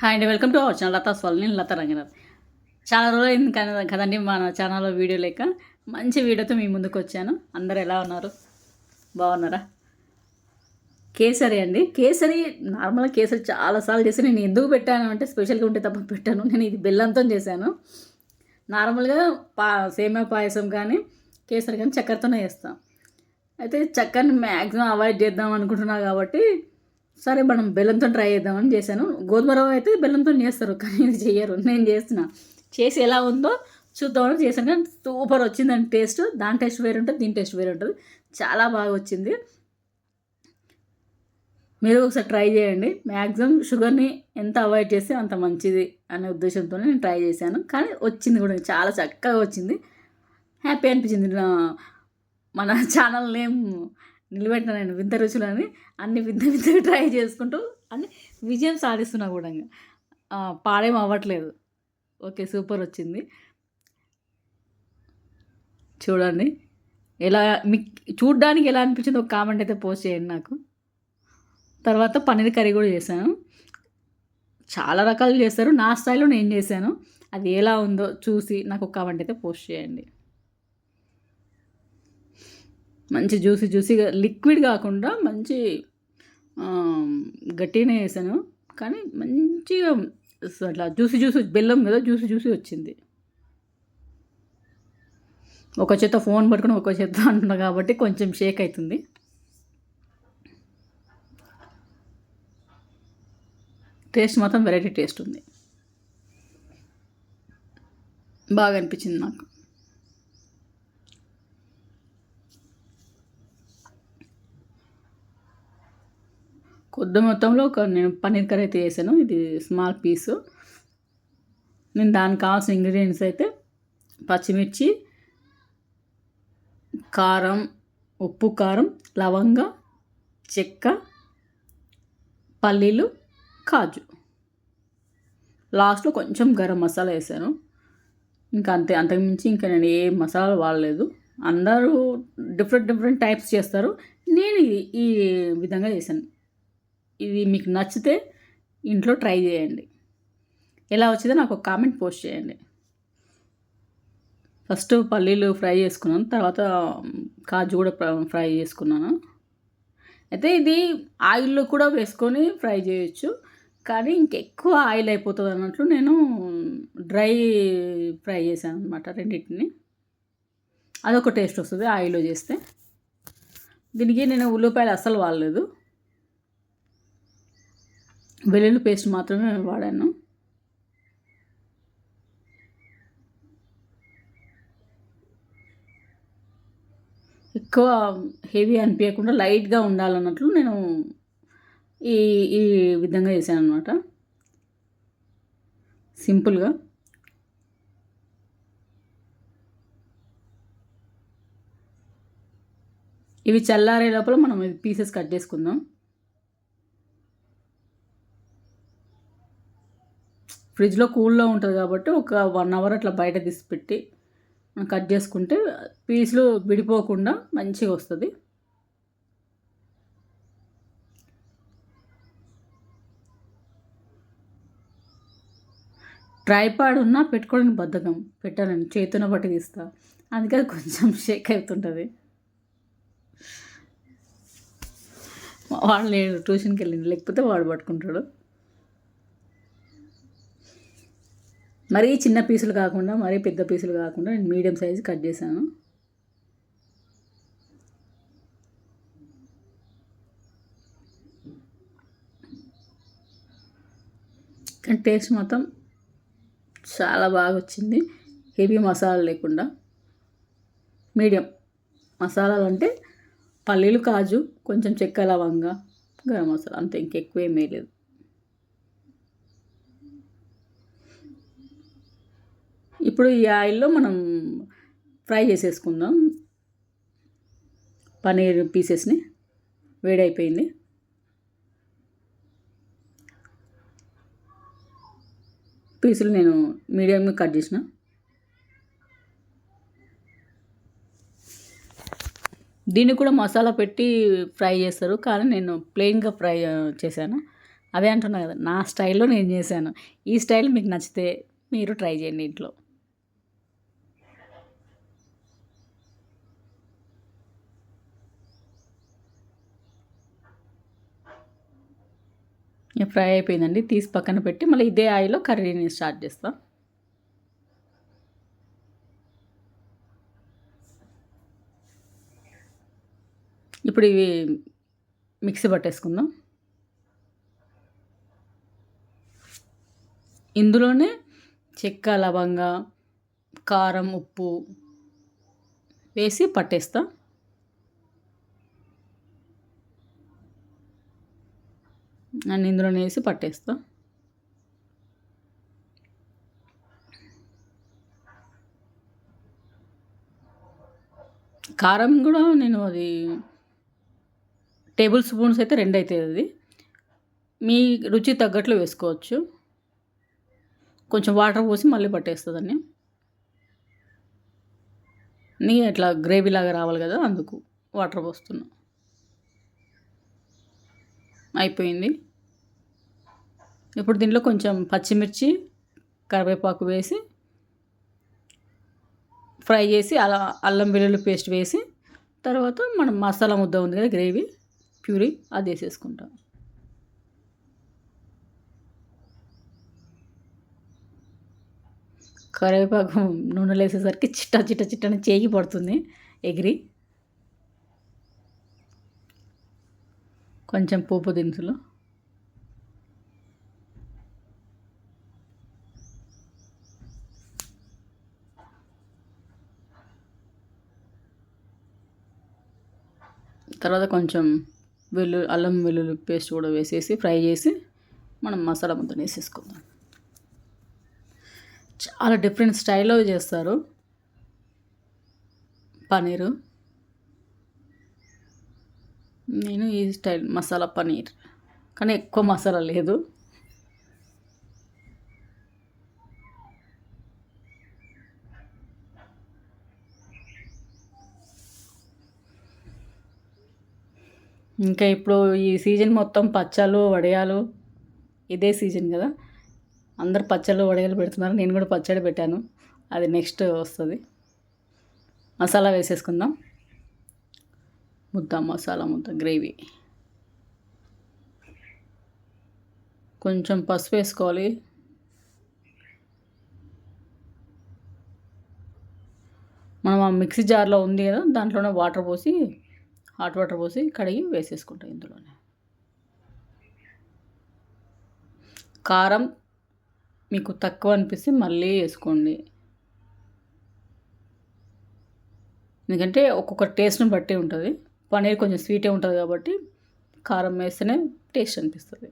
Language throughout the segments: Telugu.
హాయ్ అండి welcome to our channel Latha స్వాల్ నేను లతా రంగనాథ్ చాలా రోజులు అయింది కదా- కదండి మన ఛానల్లో వీడియో లేక. మంచి వీడియోతో మీ ముందుకు వచ్చాను. అందరు ఎలా ఉన్నారు? బాగున్నారా? కేసరి అండి. కేసరి నార్మల్గా కేసరి చాలాసార్లు చేసి నేను ఎందుకు పెట్టాను అంటే స్పెషల్గా ఉంటే తప్ప పెట్టాను. నేను ఇది బెల్లంతో చేశాను. నార్మల్గా పా సేమియా పాయసం కానీ కేసరి కానీ చక్కెరతోనే చేస్తాం. అయితే చక్కెరని మ్యాక్సిమం అవాయిడ్ చేద్దాం అనుకుంటున్నా కాబట్టి సరే మనం బెల్లంతో ట్రై చేద్దామని చేశాను. గోధుమ రవ్వ అయితే బెల్లంతో చేస్తారు కానీ ఇది చేయరు నేను చేస్తున్నా. చేసి ఎలా ఉందో చూద్దామని చేశాను కానీ సూపర్ వచ్చిందండి టేస్ట్. దాని టేస్ట్ వేరు ఉంటుంది దీని టేస్ట్ వేరే ఉంటుంది చాలా బాగా వచ్చింది. మీరు ఒకసారి ట్రై చేయండి. మ్యాక్సిమం షుగర్ని ఎంత అవాయిడ్ చేస్తే అంత మంచిది అనే ఉద్దేశంతో నేను ట్రై చేశాను. కానీ వచ్చింది కూడా చాలా చక్కగా వచ్చింది. హ్యాపీ అనిపించింది. మన ఛానల్ నేమ్ నిలబెట్టిన నేను వింత రుచులని అన్ని వింత వింతగా ట్రై చేసుకుంటూ అన్ని విజయం సాధిస్తున్నా కూడా పాడేం అవ్వట్లేదు. ఓకే సూపర్ వచ్చింది. చూడండి. ఎలా మీ చూడ్డానికి ఎలా అనిపించిందో ఒక కామెంట్ అయితే పోస్ట్ చేయండి నాకు. తర్వాత పన్నీర్ కర్రీ కూడా చేశాను. చాలా రకాలు చేస్తారు. నా స్టైల్లో నేను చేశాను. అది ఎలా ఉందో చూసి నాకు ఒక కామెంట్ అయితే పోస్ట్ చేయండి. మంచి జ్యూసీ జ్యూసీగా లిక్విడ్ కాకుండా మంచి ఆ, గట్టిగానే వేసాను కానీ మంచిగా అట్లా జ్యూసి జ్యూసి బెల్లం కదా జ్యూసి జ్యూసి వచ్చింది. ఒక చేత ఫోన్ పట్టుకుని ఒక చేత అంటున్నా కాబట్టి కొంచెం షేక్ అవుతుంది. టేస్ట్ మాత్రం వెరైటీ టేస్ట్ ఉంది. బాగా అనిపించింది నాకు. కొద్ది మొత్తంలో ఒక నేను పన్నీర్ కర్రీ అయితే చేశాను. ఇది స్మాల్ పీసు. నేను దానికి కావాల్సిన ఇంగ్రీడియంట్స్ అయితే పచ్చిమిర్చి కారం ఉప్పు కారం లవంగ చెక్క పల్లీలు కాజు. లాస్ట్లో కొంచెం గరం మసాలా వేసాను. ఇంకా అంతే అంతకుమించి ఇంకా నేను ఏ మసాలా వాడలేదు. అందరూ డిఫరెంట్ డిఫరెంట్ టైప్స్ చేస్తారు. నేను ఈ ఈ విధంగా చేశాను. ఇది మీకు నచ్చితే ఇంట్లో ట్రై చేయండి. ఎలా వచ్చిందో నాకు ఒక కామెంట్ పోస్ట్ చేయండి. ఫస్ట్ పల్లీలు ఫ్రై చేసుకున్నాను తర్వాత కాజు కూడా ఫ్రై చేసుకున్నాను. అయితే ఇది ఆయిల్లో కూడా వేసుకొని ఫ్రై చేయొచ్చు కానీ ఇంకెక్కువ ఆయిల్ అయిపోతుంది అన్నట్లు నేను డ్రై ఫ్రై చేశాను అనమాట రెండింటిని. అదొక టేస్ట్ వస్తుంది ఆయిల్లో చేస్తే. దీనికి నేను ఉల్లిపాయలు అస్సలు వాడలేదు. వెల్లుల్లి పేస్ట్ మాత్రమే వాడాను. ఎక్కువ హెవీ అనిపించకుండా లైట్గా ఉండాలన్నట్లు నేను ఈ ఈ విధంగా చేశాను అనమాట సింపుల్గా. ఇవి చల్లారే లోపల మనం పీసెస్ కట్ చేసుకుందాం. ఫ్రిడ్జ్లో కూల్లో ఉంటుంది కాబట్టి ఒక వన్ అవర్ అట్లా బయట తీసి పెట్టి కట్ చేసుకుంటే పీసులు విడిపోకుండా మంచిగా వస్తుంది. ట్రైపాడ్ ఉన్నా పెట్టుకోవడానికి బద్ధకం పెట్టాలని చేతున పట్టి తీస్తా అందుకే అది కొంచెం షేక్ అవుతుంటుంది. వాడు లేడు ట్యూషన్కి వెళ్ళింది లేకపోతే వాడు పట్టుకుంటాడు. మరీ చిన్న పీసులు కాకుండా మరీ పెద్ద పీసులు కాకుండా నేను మీడియం సైజు కట్ చేశాను. కానీ టేస్ట్ మొత్తం చాలా బాగా వచ్చింది. హెవీ మసాలా లేకుండా. మీడియం మసాలాలు అంటే పల్లీలు కాజు కొంచెం చెక్క లవంగా గరం మసాలా అంతే ఇంకెక్కువ ఏమీ లేదు. ఇప్పుడు ఈ ఆయిల్లో మనం ఫ్రై చేసేసుకుందాం. పన్నీర్ పీసెస్ని వేడైపోయింది. పీసులు నేను మీడియంగా కట్ చేసిన. దీన్ని కూడా మసాలా పెట్టి ఫ్రై చేస్తారు. కానీ నేను ప్లెయిన్గా ఫ్రై చేశాను. అదే అంటున్నా కదా నా స్టైల్లో నేను చేశాను. ఈ స్టైల్ మీకు నచ్చితే మీరు ట్రై చేయండి ఇంట్లో. ఫ్రై అయిపోయిందండి. తీసి పక్కన పెట్టి మళ్ళీ ఇదే ఆయిల్లో కర్రీని స్టార్ట్ చేస్తాం. ఇప్పుడు ఇవి మిక్సీ పట్టేసుకుందాం. ఇందులోనే చెక్క లవంగ కారం ఉప్పు వేసి పట్టేస్తాం. నన్ను ఇందులో వేసి పట్టేస్తా. కారం కూడా నేను అది టేబుల్ స్పూన్స్ అయితే రెండు అవుతుంది అది. మీ రుచి తగ్గట్లు వేసుకోవచ్చు. కొంచెం వాటర్ పోసి మళ్ళీ పట్టేస్తుందని నీ ఇట్లా గ్రేవీ లాగా రావాలి కదా అందుకు వాటర్ పోస్తున్నా. అయిపోయింది. ఇప్పుడు దీంట్లో కొంచెం పచ్చిమిర్చి కరివేపాకు వేసి ఫ్రై చేసి అలా అల్లం వెల్లుల్లి పేస్ట్ వేసి తర్వాత మనం మసాలా ముద్ద ఉంది కదా గ్రేవీ ప్యూరీ అది వేసేసుకుంటాం. కరివేపాకు నూనెలు వేసేసరికి చిట్ట చిట్ట చిట్టని చేయి పడుతుంది ఎగిరి. కొంచెం పోపు దినుసులు. తర్వాత కొంచెం వెల్లు అల్లం వెల్లుల్లి పేస్ట్ కూడా వేసేసి ఫ్రై చేసి మనం మసాలా ముద్ద వేసేసుకుందాం. చాలా డిఫరెంట్ స్టైల్లో చేస్తారు. పనీరు. నేను ఈ స్టైల్ మసాలా పనీర్. కానీ ఎక్కువ మసాలా లేదు. ఇంకా ఇప్పుడు ఈ సీజన్ మొత్తం పచ్చళ్ళు వడియాలు ఇదే సీజన్ కదా. అందరు పచ్చళ్ళు వడియాలు పెడుతున్నారు. నేను కూడా పచ్చడి పెట్టాను. అది నెక్స్ట్ వస్తుంది. మసాలా వేసేసుకుందాం. ముద్ద మసాలా ముద్ద గ్రేవీ. కొంచెం పసుపు వేసుకోవాలి. మనం ఆ మిక్సీ జార్లో ఉంది కదా దాంట్లోనే వాటర్ పోసి హాట్ వాటర్ పోసి కడిగి వేసేసుకుంటాం ఇందులోనే. కారం మీకు తక్కువ అనిపిస్తే మళ్ళీ వేసుకోండి. ఎందుకంటే ఒక్కొక్క టేస్ట్ని బట్టి ఉంటుంది. పనీర్ కొంచెం స్వీటే ఉంటుంది కాబట్టి కారం వేస్తేనే టేస్ట్ అనిపిస్తుంది.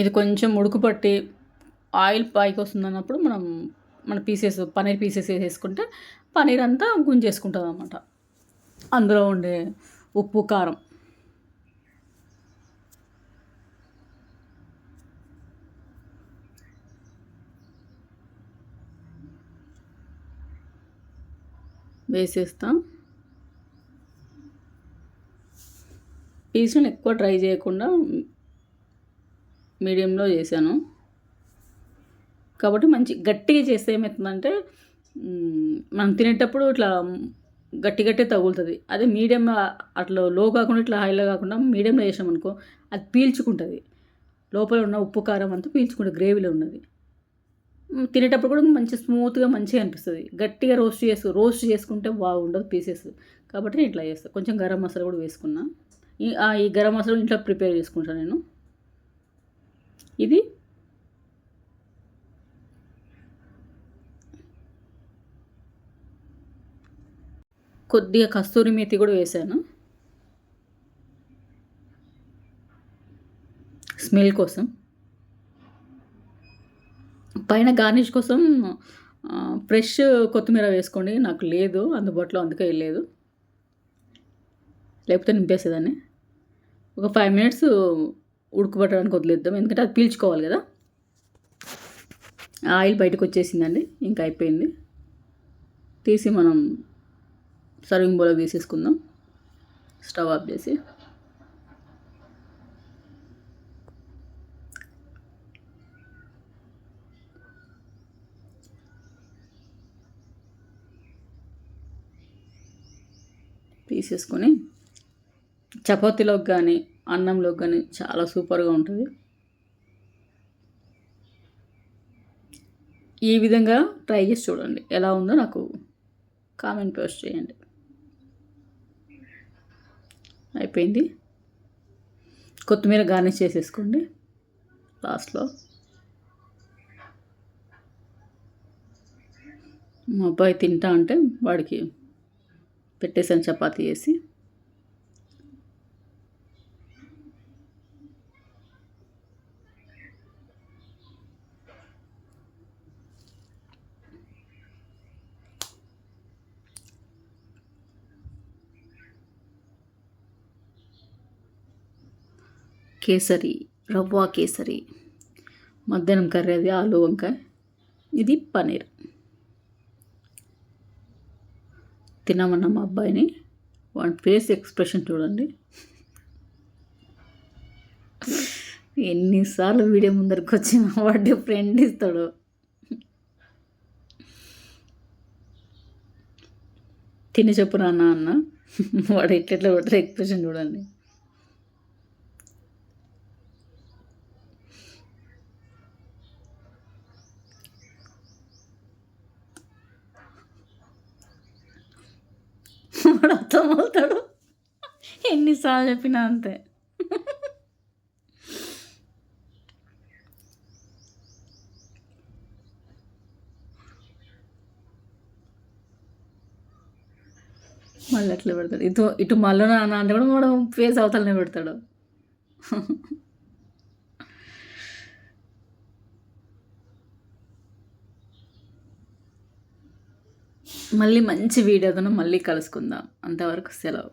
ఇది కొంచెం ఉడుకుపట్టి ఆయిల్ పైకి వస్తుంది అన్నప్పుడు మనం మన పీసెస్ పనీర్ పీసెస్ వేసేసుకుంటే పనీర్ అంతా గుంజేసుకుంటుంది అనమాట అందులో ఉండే ఉప్పు కారం. వేసేస్తాం. పీస్ని ఎక్కువ ట్రై చేయకుండా మీడియంలో చేశాను. కాబట్టి మంచి గట్టిగా చేస్తే ఏమవుతుందంటే మనం తినేటప్పుడు ఇట్లా గట్టి గట్టి తగులుతుంది. అదే మీడియం అట్లా లో కాకుండా ఇట్లా హైలో కాకుండా మీడియంలో వేసామనుకో అది పీల్చుకుంటుంది. లోపల ఉన్న ఉప్పు కారం అంతా పీల్చుకుంటుంది గ్రేవీలో ఉన్నది. తినేటప్పుడు కూడా మంచి స్మూత్గా మంచిగా అనిపిస్తుంది. గట్టిగా రోస్ట్ చేసు రోస్ట్ చేసుకుంటే బాగుండదు పీసెస్ కాబట్టి నేను ఇట్లా చేస్తాను కొంచెం గరం మసాలా కూడా వేసుకున్నా. ఈ ఈ గరం మసాలా ఇంట్లో ప్రిపేర్ చేసుకుంటాను నేను. ఇది కొద్దిగా కస్తూరి మేతి కూడా వేసాను. స్మెల్ కోసం. పైన గార్నిష్ కోసం ఫ్రెష్ కొత్తిమీర వేసుకోండి. నాకు లేదు అందుబాటులో అందుకే లేదు. లేకపోతే నింపేసేదాన్ని. ఒక ఫైవ్ మినిట్స్ ఉడకబెట్టడానికి వదిలేద్దాం. ఎందుకంటే అది పీల్చుకోవాలి కదా. ఆయిల్ బయటకు వచ్చేసిందండి. ఇంకా అయిపోయింది. తీసి మనం సర్వింగ్ బౌల్ తీసేసుకుందాం స్టవ్ ఆఫ్ చేసి. తీసేసుకొని చపాతీలోకి కానీ అన్నంలోకి కానీ చాలా సూపర్గా ఉంటుంది. ఈ విధంగా ట్రై చేసి చూడండి. ఎలా ఉందో నాకు కామెంట్ పోస్ట్ చేయండి. అయిపోయింది. కొత్తిమీర గార్నిష్ చేసేసుకోండి. లాస్ట్లో. మా అబ్బాయి తింటా అంటే వాడికి పెట్టేసాను చపాతీ వేసి కేసరి రవ్వ కేసరి మధ్యాహ్నం కర్రీ అది ఆలు వంకాయ. ఇది పన్నీర్. తినమన్న మా అబ్బాయిని. వాడి ఫేస్ ఎక్స్ప్రెషన్ చూడండి. ఎన్నిసార్లు వీడియో ముందరికి వచ్చిన వాడి ఫ్రెండ్ ఇస్తాడు. తిని చెప్పు నాన్న అన్న. వాడు ఎట్లెట్లా కొట్టారు ఎక్స్ప్రెషన్ చూడండి వాడు అర్థమవుతాడు ఎన్నిసార్లు చెప్పినా అంతే మళ్ళీ అట్లా పెడతాడు? ఇటు ఇటు మళ్ళీ నాన్న అంటే కూడా మనం ఫేస్ అవతలనే పెడతాడు. మళ్ళీ మంచి వీడియోతో మళ్ళీ కలుసుకుందాం. అంతవరకు సెలవు.